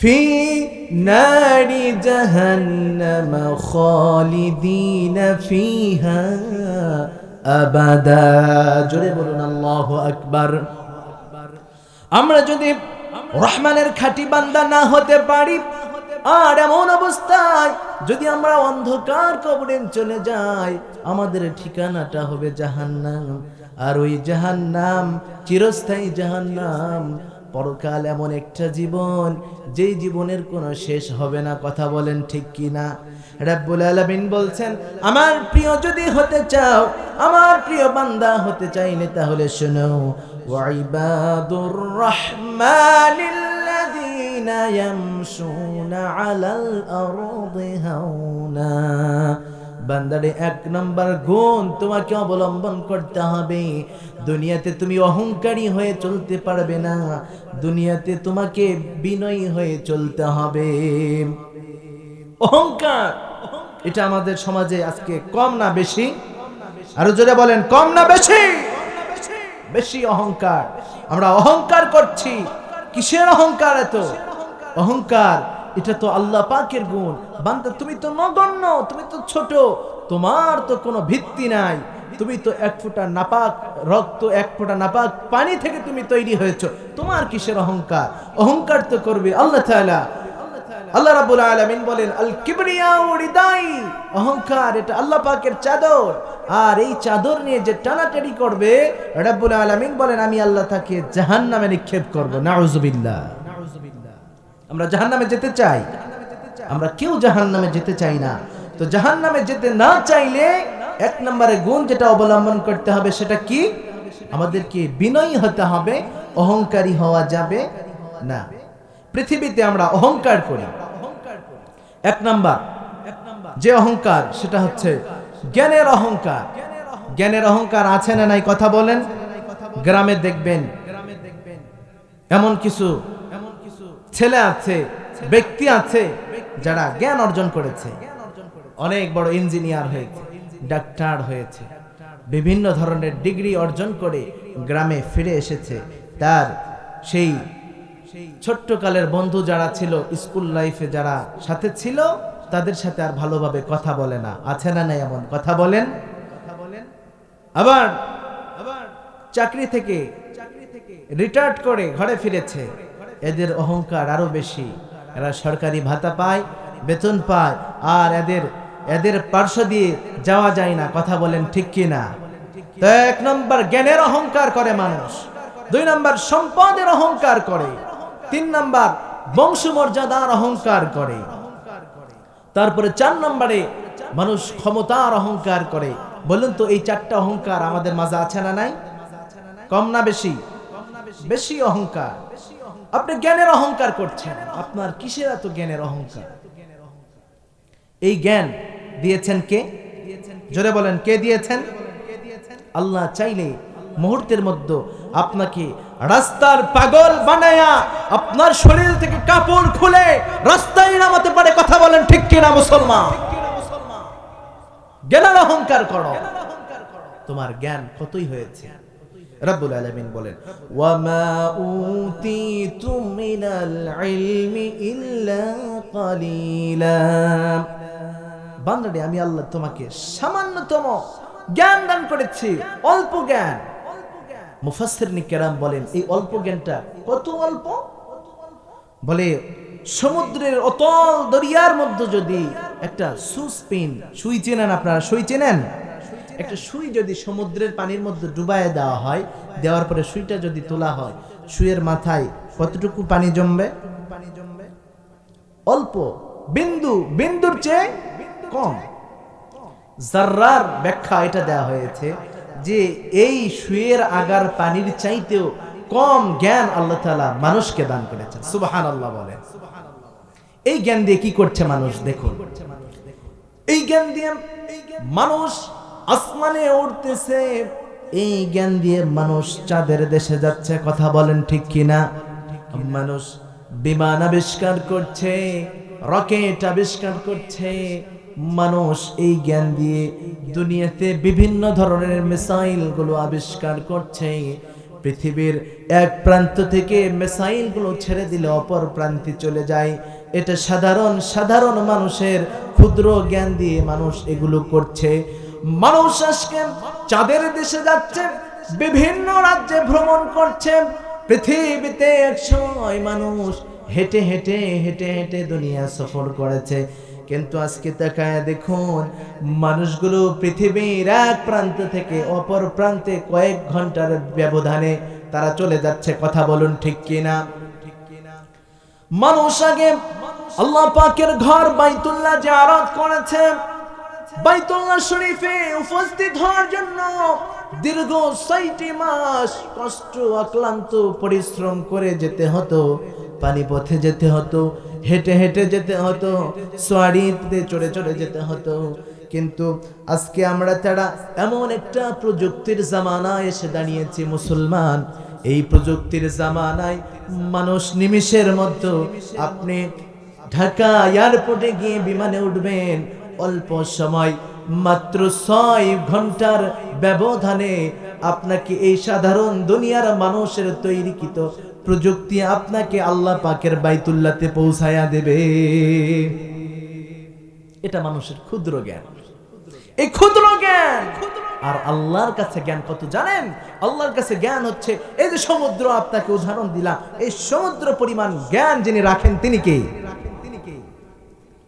في نار جهنم خالدين فيها أبدا জোরে বলুন আল্লাহ আকবার আমরা যদি রহমানের খাঁটি বান্দা না হতে পারি আর এমন অবস্থায় যদি আমরা অন্ধকার কবরে চলে যাই আমাদের ঠিকানাটা হবে জাহান্নাম আর ওই জাহান্নাম চিরস্থায়ী জাহান্নাম পরকাল এমন একটা জীবন, যেই জীবনের কোনো শেষ হবে না, কথা বলেন ঠিক কি না? রাব্বুল আলামিন বলছেন, আমার প্রিয় যদি হতে চাও, আমার প্রিয় বান্দা হতে চাইলে তাহলে শোনো, ওয়াইবাদুর রহমানিল্লাযীনা ইয়ামশুনা আলাল আরদি হাওনা। বান্দারে, এক নম্বর গুণ তোমাকে অবলম্বন করতে হবে। দুনিয়াতে তুমি অহংকারী হয়ে চলতে পারবে না। দুনিয়াতে তোমাকে বিনয়ী হয়ে চলতে হবে। অহংকার, এটা আমাদের সমাজে আজকে কম না বেশি? আরও জোরে বলেন, কম না বেশি? বেশি অহংকার। আমরা অহংকার করছি। কিসের অহংকার এত? অহংকার। এটা তো আল্লাহ পাকের গুণ। বান্দা, তুমি তো নগণ্য, তুমি তো ছোট, তোমার তো কোনো ভিত্তি নাই। তুমি তো এক ফোঁটা নাপাক রক্ত, এক ফোঁটা নাপাক পানি থেকে তুমি তৈরি হয়েছো। তোমার কিসের অহংকার? অহংকার তো করবে আল্লাহ তাআলা। আল্লাহ রাব্বুল আলামিন বলেন আল কিবরিয়া রিদাই অহংকার, এটা আল্লাহ পাকের চাদর। আর এই চাদর নিয়ে যে টানাটানি করবে, রাব্বুল আলামিন বলেন, আমি আল্লাহ তাকে জাহান্নামে নিক্ষেপ করব। নাউজুবিল্লাহ। আমরা জাহান্নামে যেতে চাই। আমরা কেউ জাহান্নামে যেতে চাই না। তো জাহান্নামে যেতে না চাইলে এক নম্বরে গুণ যেটা অবলম্বন করতে হবে সেটা কি? আমাদেরকে বিনয়ী হতে হবে, অহংকারী হওয়া যাবে না। পৃথিবীতে আমরা অহংকার করি। এক নাম্বার, যে অহংকার, সেটা হচ্ছে জ্ঞানের অহংকার। জ্ঞানের অহংকার আছে না নাই কথা বলেন? গ্রামে দেখবেন। এমন কিছু ছেলে আছে ব্যক্তি আছে যারা জ্ঞান অর্জন করেছে। অনেক বড় ইঞ্জিনিয়ার হয়েছে ডাক্তার হয়েছে বিভিন্ন ধরনের ডিগ্রি অর্জন করে গ্রামে ফিরে এসেছে। তার সেই ছোট্টকালের বন্ধু যারা ছিল স্কুল লাইফে যারা সাথে ছিল তাদের সাথে আর ভালোভাবে কথা বলে না। আছে না নাই এমন? কথা বলেন। আবার আবার চাকরি থেকে চাকরি থেকে রিটায়ার্ড করে ঘরে ফিরেছে। এদের অহংকার আরও বেশি। এরা সরকারি ভাতা পায়, বেতন পায়, আর এদের এদের পার্শ্ব দিয়ে যাওয়া যায় না। কথা বলেন ঠিক কি না তো এক নম্বর, জ্ঞানের অহংকার করে মানুষ। দুই নম্বর, সম্পদের অহংকার করে। তিন নাম্বার, বংশমর্যাদার অহংকার করে। তারপরে চার নম্বরে, মানুষ ক্ষমতার অহংকার করে। বলুন তো, এই চারটা অহংকার আমাদের মাঝে আছে না নাই? কম না বেশি? বেশি অহংকার। আপনি জ্ঞানের অহংকার করছেন। আপনার কিসের এত জ্ঞানের অহংকার? এই জ্ঞান দিয়েছেন কে? জোরে বলেন, কে দিয়েছেন? আল্লাহ চাইলে মুহূর্তের মধ্যে আপনাকে রাস্তার পাগল বানায়া আপনার শরীর থেকে কাপড় খুলে রাস্তায় নামাতে পারে। কথা বলেন, ঠিক কিনা মুসলমান? জ্ঞানের অহংকার করো। তোমার জ্ঞান কতই হয়েছে? রব্বুল আলামিন বলেন, ওয়ামা উতিতুম মিনাল ইলমি ইল্লা কালিলা। বান্দারে, আমি আল্লাহ তোমাকে সামান্যতম জ্ঞান দান করেছি, অল্প জ্ঞান। মুফাসসিরনি কেরাম বলেন, এই অল্প জ্ঞানটা কত অল্প? বলে, সমুদ্রের অতল দরিয়ার মধ্যে যদি একটা সুস্পিন সুই চেনেন আপনারা, সুই চেনেন? একটা সুই যদি সমুদ্রের পানির মধ্যে ডুবায় দেওয়া হয়, দেওয়ার পরে সুইটা যদি তোলা হয়, সুইয়ের মাথায় কতটুকু পানি জমবে? পানি জমবে অল্প, বিন্দু, বিন্দুর চেয়ে কম। জার্রার ব্যাখ্যা এটা দেওয়া হয়েছে যে এই সুয়ের আগার পানির চাইতেও কম জ্ঞান আল্লাহ তাআলা মানুষকে দান করেছেন। সুবাহান আল্লাহ বলেন এই জ্ঞান দিয়ে কি করছে মানুষ? দেখুন। এই জ্ঞান দিয়ে মানুষ আসমানে উঠতেছে এই জ্ঞান দিয়ে মানুষ চাঁদের দেশে যাচ্ছে, কথা বলেন ঠিক কিনা? মানুষ বিমান আবিষ্কার করছে, রকেট আবিষ্কার করছে। মানুষ এই জ্ঞান দিয়ে দুনিয়াতে বিভিন্ন ধরনের মিসাইলগুলো আবিষ্কার করছে। পৃথিবীর এক প্রান্ত থেকে মেসাইলগুলো ছেড়ে দিলে অপর প্রান্তে চলে যায়। এটা সাধারণ সাধারণ মানুষের ক্ষুদ্র জ্ঞান দিয়ে মানুষ এগুলো করছে। মানুষ আজকে চাঁদের দেশে যাচ্ছে, বিভিন্ন রাজ্যে ভ্রমণ করছে, পৃথিবীতে এক সময় মানুষ হেঁটে হেঁটে হেঁটে হেঁটে দুনিয়া সফর করেছে। কিন্তু আজকে তাকায় দেখুন, মানুষগুলো পৃথিবীর এক প্রান্ত থেকে অপর প্রান্তে কয়েক ঘণ্টার ব্যবধানে তারা চলে যাচ্ছে, কথা বলুন ঠিক কিনা? মানুষ আগে আল্লাহ পাকের ঘর বাইতুল্লাহ জিয়ারত করেছে বাইতুল্লাহ শরীফে উপস্থিত হওয়ার জন্য দীর্ঘ ছয়টি মাস কষ্ট, অক্লান্ত পরিশ্রম করে যেতে হতো পানি পথে যেতে হতো, হেঁটে হেঁটে যেতে হতো, সোয়ারিতে চড়ে চড়ে যেতে হতো। কিন্তু আজকে আমরা তারা এমন একটা প্রযুক্তির জামানায় এসে দাঁড়িয়েছি মুসলমান। এই প্রযুক্তির জামানায় মানুষ নিমিষের মধ্যে আপনি ঢাকা এয়ারপোর্টে গিয়ে বিমানে উঠবেন অল্প সময়, মাত্র ছয় ঘণ্টার ব্যবধানে আপনাকে এই সাধারণ দুনিয়ার মানুষের তৈরিকৃত প্রযুক্তি আপনাকে আল্লাহ পাকের বাইতুল্লাতে পৌঁছায়া দেবে। এটা মানুষের ক্ষুদ্র জ্ঞান। এই ক্ষুদ্র জ্ঞান! আর আল্লাহর কাছে জ্ঞান কত জানেন? আল্লাহর কাছে জ্ঞান হচ্ছে, এই যে সমুদ্র আপনাকে উদাহরণ দিলাম, এই সমুদ্র পরিমাণ জ্ঞান যিনি রাখেন তিনি কে?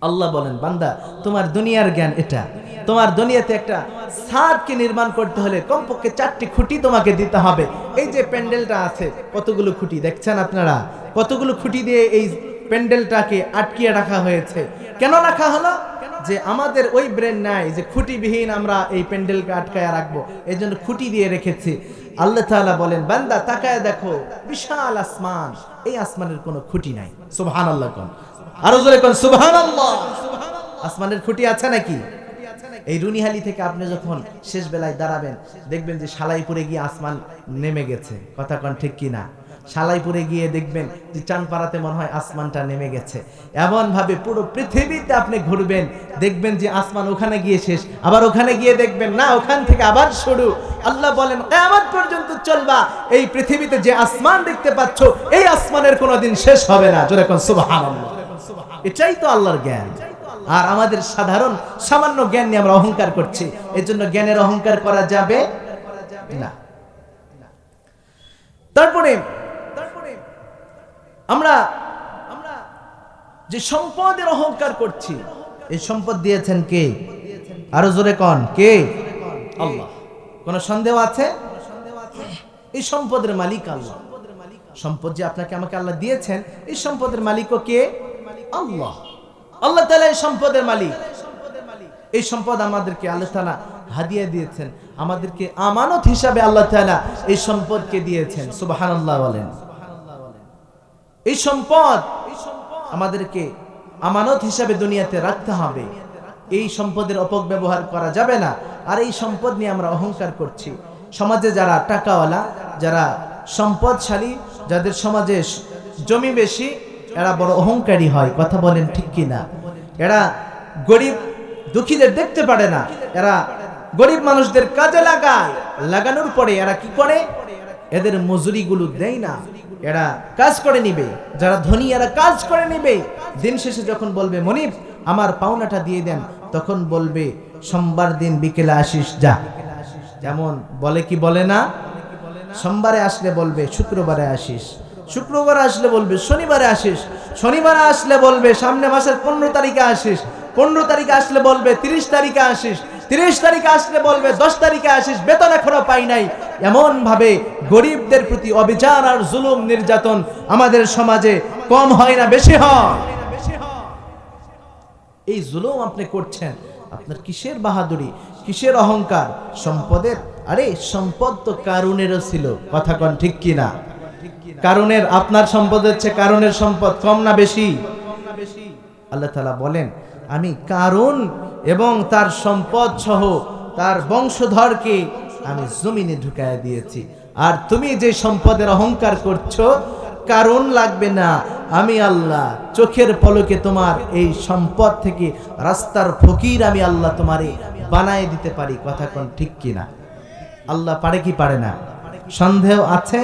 আল্লাহ বলেন, বান্দা, তোমার দুনিয়ার জ্ঞান এটা। তোমার দুনিয়াতে একটা ছাদকে নির্মাণ করতে হলে কমপক্ষে চারটি খুঁটি তোমাকে দিতে হবে। এই যে প্যান্ডেলটা আছে, কতগুলো খুঁটি দেখছেন আপনারা? কতগুলো খুঁটি দিয়ে এই প্যান্ডেলটাকে আটকিয়ে রাখা হয়েছে। কেন রাখা হলো? যে আমাদের ওই ব্রেন নাই যে খুঁটিবিহীন আমরা এই প্যান্ডেলকে আটকায় রাখব। এই জন্য খুঁটি দিয়ে রেখেছি। আল্লাহ তাআলা বলেন, বান্দা, তাকায় দেখো, বিশাল আসমান। এই আসমানের কোনো খুঁটি নাই। সুবহানাল্লাহ কোন। আরও জোরে কোন, সুবহানাল্লাহ। আসমানের খুঁটি আছে নাকি? এই রুনিহালি থেকে আপনি যখন শেষ বেলায় দাঁড়াবেন, দেখবেন যে সালাইপুরে গিয়ে আসমান নেমে গেছে। কথা কোন ঠিক কি না? সালাইপুরে গিয়ে দেখবেন যে চানপাড়াতে মনে হয় আসমানটা নেমে গেছে। এমন ভাবে পুরো পৃথিবীতে আপনি ঘুরবেন, দেখবেন যে আসমান ওখানে গিয়ে শেষ, আবার ওখানে গিয়ে দেখবেন, না, ওখান থেকে আবার শুরু। আল্লাহ বলেন কেয়ামত পর্যন্ত চলবা, এই পৃথিবীতে যে আসমান দেখতে পাচ্ছ, এই আসমানের কোনোদিন শেষ হবে না। কোন, সুবহানাল্লাহ। এটাই তো আল্লাহর জ্ঞান। আর আমাদের সাধারণ সামান্য জ্ঞান নিয়ে আমরা অহংকার করছি। এর জন্য জ্ঞানের অহংকার করা যাবে না। তারপরে আমরা আমরা যে সম্পদের অহংকার করছি, এই সম্পদ দিয়েছেন কে? আরও জোরে কন, কে? আল্লাহ। কোন সন্দেহ আছে? এই সম্পদের মালিক আল্লাহ। সম্পদ যে আপনাকে আমাকে আল্লাহ দিয়েছেন, এই সম্পদের মালিকও কে? আল্লাহ। আল্লাহ তাআলা এই সম্পদের মালিক। এই সম্পদ আমাদেরকে আল্লাহ তাআলা হাদিয়া দিয়েছেন। আমাদেরকে আমানত হিসাবে আল্লাহ তাআলা এই সম্পদকে দিয়েছেন। সুবহানাল্লাহ বলেন। এই সম্পদ আমাদেরকে আমানত হিসাবে দুনিয়াতে রাখতে হবে। এই সম্পদের অপব্যবহার করা যাবে না। আর এই সম্পদ নিয়ে আমরা অহংকার করছি। সমাজে যারা টাকাওয়ালা, যারা সম্পদশালী, যাদের সমাজে জমি বেশি এরা বড় অহংকারী হয়, কথা বলেন ঠিক কি না এরা গরিব দুঃখীদের দেখতে পারে না, এরা গরিব মানুষদের কাজে লাগায়। লাগানোর পরে এরা কি করে? এদের মজুরিগুলো দেয় না। এরা কাজ করে নিবে। যারা ধনী, এরা কাজ করে নিবে। দিন শেষে যখন বলবে, মনিব, আমার পাওনাটা দিয়ে দেন, তখন বলবে, সোমবার দিন বিকেলে আসিস, যা। যেমন বলে কি বলে না? সোমবারে আসলে বলবে, শুক্রবারে আসিস। শুক্রবার আসলে বলবে, শনিবারে আসিস। শনিবারে আসলে বলবে, সামনে মাসের পনেরো তারিখে আসিস। পনেরো তারিখে আসলে বলবে, তিরিশ তারিখে আসিস। তিরিশ তারিখে আসলে বলবে, দশ তারিখে আসিস। বেতন এখনও পাই নাই। এমন ভাবে গরিবদের প্রতি অবিচার আর জুলুম নির্যাতন আমাদের সমাজে কম হয় না, বেশি হয়। এই জুলুম আপনি করছেন, আপনার কিসের বাহাদুরি, কিসের অহংকার? সম্পদের? আরে, সম্পদ তো কারুনেরও ছিল। কথা কন ঠিক কি না কারণের আপনার সম্পদ হচ্ছে কারণের সম্পদ কম না বেশি? আল্লাহ তালা বলেন, আমি কারণ এবং তার সম্পদ সহ তার বংশধরকে আমি জমিনে ঢুকায় দিয়েছি। আর তুমি যে সম্পদের অহংকার করছ, কারণ লাগবে না। আমি আল্লাহ, চোখের পলকে তোমার এই সম্পদ থেকে রাস্তার ফকির আমি আল্লাহ তোমারে বানায় দিতে পারি। কথা কোন ঠিক কিনা আল্লাহ পারে কি পারে না? সন্দেহ আছে?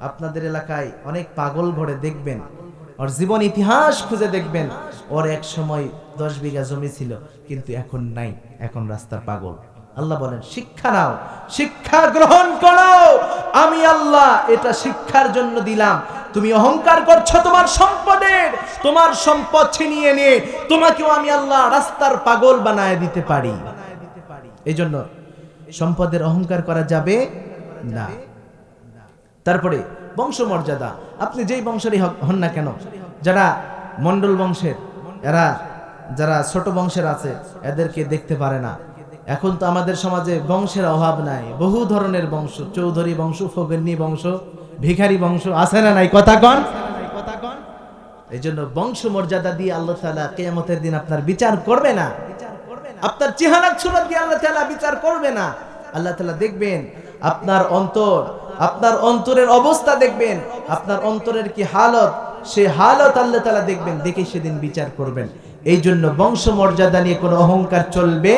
আপনাদের এলাকায় অনেক পাগল ঘরে দেখবেন ওর জীবন ইতিহাস খুঁজে দেখবেন ওর এক সময় দশ বিঘা জমি ছিল কিন্তু এখন নাই এখন রাস্তার পাগল। আল্লাহ বলেন শিক্ষা নাও শিক্ষা গ্রহণ করো আমি আল্লাহ এটা শিক্ষার জন্য দিলাম। তুমি অহংকার করছ তোমার সম্পদের তোমার সম্পদ ছিনিয়ে নিয়ে তোমাকেও আমি আল্লাহ রাস্তার পাগল বানায় দিতে পারি। এই জন্য সম্পদের অহংকার করা যাবে না। তারপরে বংশমর্যাদা। আপনি যেই বংশেরই হন না কেন, যারা মন্ডল বংশের, এরা যারা ছোট বংশের আছে, এদেরকে দেখতে পারে না। এখন তো আমাদের সমাজে বংশের অভাব নাই। বহু ধরনের বংশ, চৌধুরী বংশ ফগন্নি বংশ, ভিখারি বংশ আছে না নাই? কথা কন। এই জন্য বংশ মর্যাদা দিয়ে আল্লাহ তাআলা কিয়ামতের দিন আপনার বিচার করবে না। আপনার চেহারা সুরত দিয়ে আল্লাহ তাআলা বিচার করবে না। আল্লাহ তাআলা দেখবেন আপনার অন্তর আপনার অন্তরের অবস্থা দেখবেন। আপনার অন্তরের কি হালত? সে হালত আল্লাহ তালা দেখবেন, দেখে সেদিন বিচার করবেন। এই জন্য বংশ মর্যাদা নিয়ে কোনো অহংকার চলবে